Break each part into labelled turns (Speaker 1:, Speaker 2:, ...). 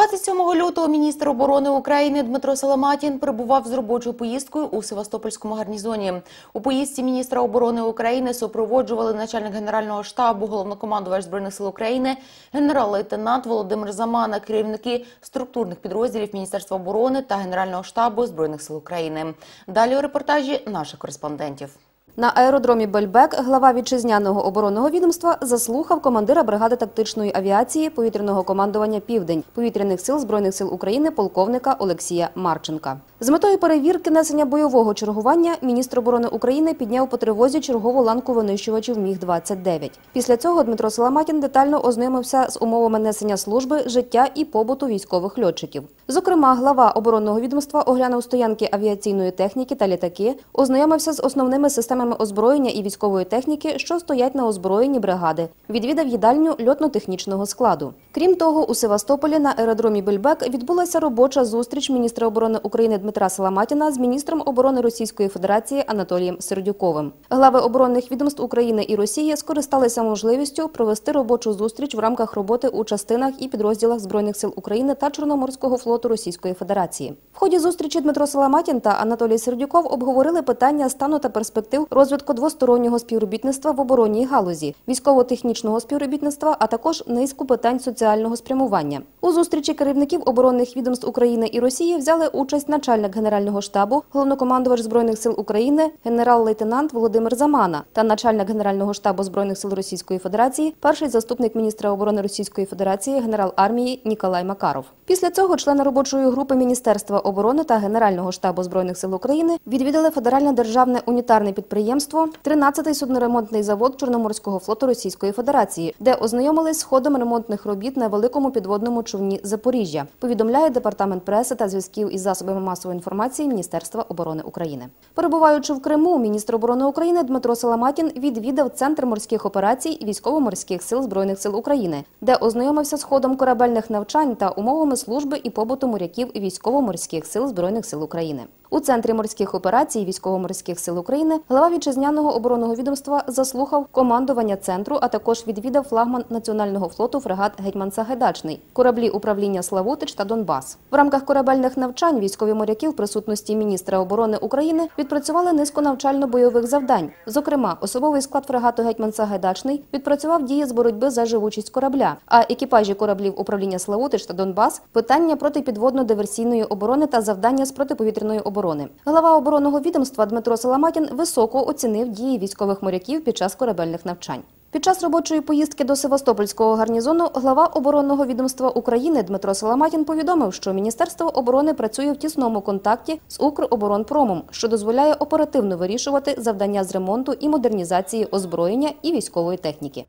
Speaker 1: 27 лютого міністр оборони України Дмитро Саламатін прибував з робочою поїздкою у Севастопольському гарнізоні. У поїздці міністра оборони України супроводжували начальник генерального штабу, головнокомандувач збройних сил України, генерал-лейтенант Володимир Замана, керівники структурних підрозділів Міністерства оборони та Генерального штабу збройних сил України. Далі у репортажі наших кореспондентів.
Speaker 2: На аеродромі Бельбек глава вітчизняного оборонного відомства заслухав командира бригади тактичної авіації повітряного командування Південь повітряних сил збройних сил України полковника Олексія Марченка. З метою перевірки несення бойового чергування міністр оборони України підняв по тривозі чергову ланку винищувачів Міг 29 Після цього Дмитро Соломатін детально ознайомився з умовами несення служби, життя і побуту військових льотчиків. Зокрема, глава оборонного відомства оглянув стоянки авіаційної техніки та літаки, ознайомився з основними системами озброєння і військової техніки, що стоять на озброєнні бригади. Відвідав їдальню льотно-технічного складу. Крім того, у Севастополі на аеродромі Бельбек відбулася робоча зустріч міністра оборони України Дмитра Саламатіна з міністром оборони Російської Федерації Анатолієм Сердюковим. Глави оборонних відомств України і Росії скористалися можливістю провести робочу зустріч в рамках роботи у частинах і підрозділах збройних сил України та Чорноморського флоту Російської Федерації. В ході зустрічі Дмитро Саламатін та Анатолій Сердюков обговорили питання стану та перспектив розвитку двостороннього співробітництва в оборонній галузі, військово-технічного співробітництва, а також низку питань соціального спрямування. У зустрічі керівників оборонних відомств України і Росії взяли участь начальник генерального штабу, головнокомандувач збройних сил України, генерал-лейтенант Володимир Замана та начальник генерального штабу збройних сил Російської Федерації, перший заступник міністра оборони Російської Федерації, генерал армії Ніколай Макаров. Після цього члени робочої групи Міністерства оборони та Генерального штабу збройних сил України відвідали федеральне державне унітарне підприємство, 13-й судноремонтний завод Чорноморського флоту Російської Федерації, де ознайомились з ходом ремонтних робіт на великому підводному човні Запоріжжя. Повідомляє департамент преси та зв'язків із засобами масової інформації Міністерства оборони України. Перебуваючи в Криму, міністр оборони України Дмитро Саламатін відвідав центр морських операцій військово-морських сил збройних сил України, де ознайомився з ходом корабельних навчань та умовами служби і побуту моряків військово-морських сил збройних сил України. У центрі морських операцій військово-морських сил України глава вітчизняного оборонного відомства заслухав командування центру, а також відвідав флагман національного флоту фрегат Гетьман Сагайдачний, кораблі управління Славутич та Донбас. В рамках корабельних навчань військові моряки в присутності міністра оборони України відпрацювали низку навчально-бойових завдань. Зокрема, особовий склад фрегату Гетьман Сагайдачний відпрацював дії з боротьби за живучість корабля. А екіпажі кораблів управління Славутич та Донбас питання протипідводно-диверсійної оборони та завдання з протиповітряної оборони. Глава оборонного відомства Дмитро Саламатін високо оцінив дії військових моряків під час корабельних навчань. Під час робочої поїздки до Севастопольського гарнізону глава оборонного відомства України Дмитро Саламатін повідомив, що Міністерство оборони працює в тісному контакті з Укроборонпромом, що дозволяє оперативно вирішувати завдання з ремонту і модернізації озброєння і військової техніки.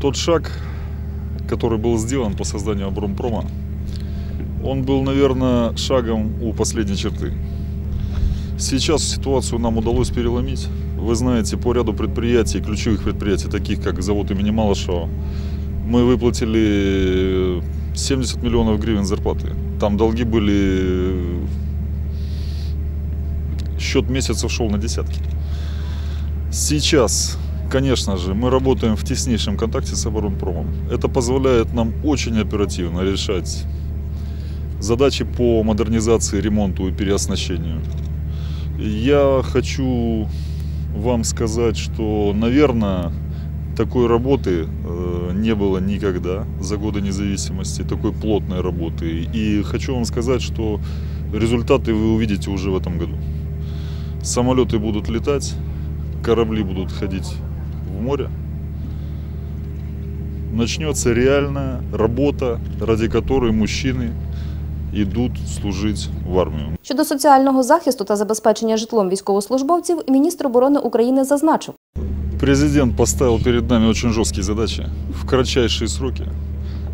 Speaker 3: Тот шаг, который был сделан по созданию оборонпрома, он был, наверное, шагом у последней черты. Сейчас ситуацию нам удалось переломить. Вы знаете, по ряду предприятий, ключевых предприятий, таких как завод имени Малышева, мы выплатили 70 миллионов гривен зарплаты. Там долги были... Счет месяцев шел на десятки. Сейчас, конечно же, мы работаем в теснейшем контакте с оборонпромом. Это позволяет нам очень оперативно решать задачи по модернизации, ремонту и переоснащению. Я хочу вам сказать, что, наверное, такой работы э, не было никогда за годы независимости, такой плотной работы. И хочу вам сказать, что результаты вы увидите уже в этом году. Самолеты будут летать, корабли будут ходить в море. Начнется реальная работа, ради которой мужчины йдуть служити в армію.
Speaker 2: Щодо соціального захисту та забезпечення житлом військовослужбовців, міністр оборони України зазначив.
Speaker 3: Президент поставил перед нами очень жесткие задачи в кратчайшие сроки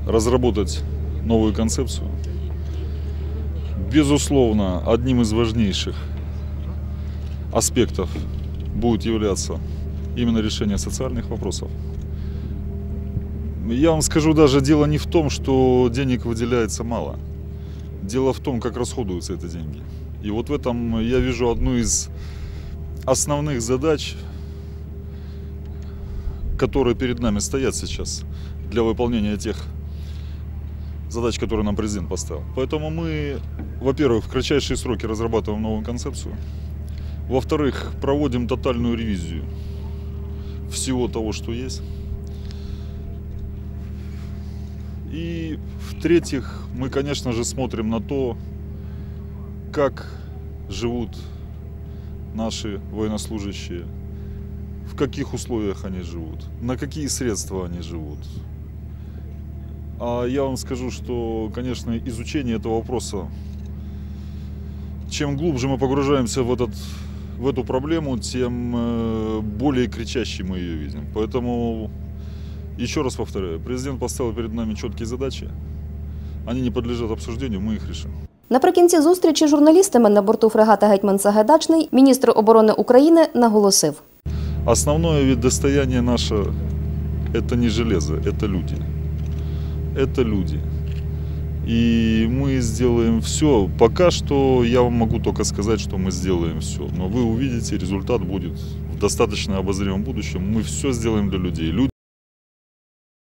Speaker 3: разработать новую концепцию. Безусловно, одним из важнейших аспектов будет являться именно решение социальных вопросов. Я вам скажу, даже дело не в том, что денег выделяется мало – Дело в том, как расходуются эти деньги. И вот в этом я вижу одну из основных задач, которые перед нами стоят сейчас для выполнения тех задач, которые нам президент поставил. Поэтому мы, во-первых, в кратчайшие сроки разрабатываем новую концепцию. Во-вторых, проводим тотальную ревизию всего того, что есть. И в-третьих, мы, конечно же, смотрим на то, как живут наши военнослужащие, в каких условиях они живут, на какие средства они живут. А я вам скажу, что, конечно, изучение этого вопроса, чем глубже мы погружаемся в, этот, в эту проблему, тем э, более кричащей мы ее видим. Поэтому, еще раз повторяю, президент поставил перед нами четкие задачи. Они не подлежат обсуждению, мы их решим.
Speaker 2: Наприкінці зустрічі з журналістами на борту фрегата Гетьман Сагайдачний міністр оборони України наголосив.
Speaker 3: Основное ведь достояние наше – это не железо, это люди. Это люди. И мы сделаем все. Пока что я вам могу только сказать, что мы сделаем все. Но вы увидите, результат будет в достаточно обозримом будущем. Мы все сделаем для людей. Люди